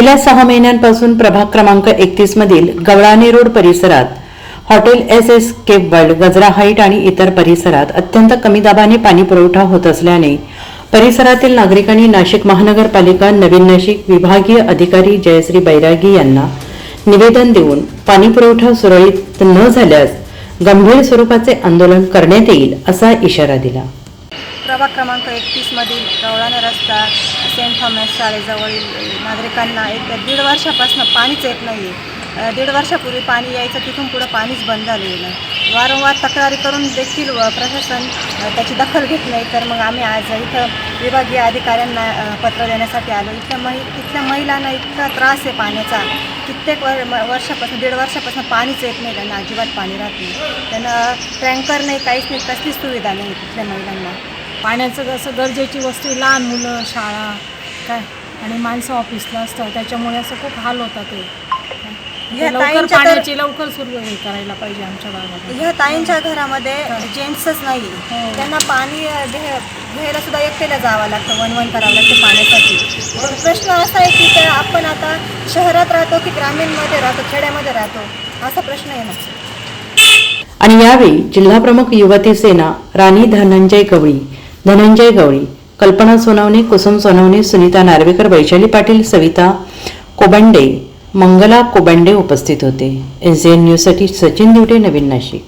गेल्या सहा महिन्यांपासून प्रभाग क्रमांक एकतीस मधील गवळाणे रोड परिसरात hotel S S cape world Gajra height आणि इतर परिसरात अत्यंत कमी दाबाने पाणी पुरवठा होत असल्याने परिसरातील नागरिकांनी नाशिक महानगरपालिका नवीन नाशिक विभागीय अधिकारी जयश्री बैरागी यांना निवेदन देऊन पाणी पुरवठा सुरळीत न झाल्यास गंभीर स्वरूपाचे आंदोलन करण्यात येईल असा इशारा दिला. प्रभाग क्रमांक एकतीसमधील गवळाने रस्ता सेंट थॉमस शाळेजवळील नागरिकांना एक दीड वर्षापासून पाणीच येत नाही आहे दीड वर्षापूर्वी पाणी यायचं तिथून पुढं पाणीच बंद झालेलं आहे वारंवार तक्रारी करून देखील व प्रशासन त्याची दखल घेत नाही. तर मग आम्ही आज इथं विभागीय अधिकाऱ्यांना पत्र देण्यासाठी आलो. इथल्या महि इथल्या महिलांना इतका त्रास आहे पाण्याचा. कित्येक वर म- वर्षापासून दीड वर्षापासून पाणीच येत नाही. त्यांना अजिबात पाणी राहत नाही. त्यांना टँकर नाही काहीच नाही कसलीच सुविधा नाही तिथल्या महिलांना. पाण्याचं कसं गरजेची वस्तू लहान मुलं शाळा काय? आणि माणसं ऑफिसला असतात त्याच्यामुळे असं खूप हाल होतात ते. काय. या ते लवकर ताईंच्या तर- पाण्याची लवकर सुरू हे करायला पाहिजे आमच्या भागात ह्या ताईंच्या घरामध्ये जेंट्सच नाही. हो. त्यांना पाणी अ, घे घ्यायला सुद्धा एकट्याला जावं लागतं वन वन करावं लागतं पाण्यासाठी. पण प्रश्न असा आहे की त्या आपण आता शहरात राहतो की ग्रामीणमध्ये राहतो खेड्यामध्ये राहतो असा प्रश्न आहे ना. आणि यावेळी जिल्हाप्रमुख युवती सेना राणी धनंजय गवळी धनंजय गवळी कल्पना सोनवणे कुसुम सोनवणे सुनीता नार्वेकर वैशाली पाटील सविता कोबंडे मंगला कोबंडे उपस्थित होते. एस एन न्यूजसाठी सचिन दिवटे नवीन नाशिक.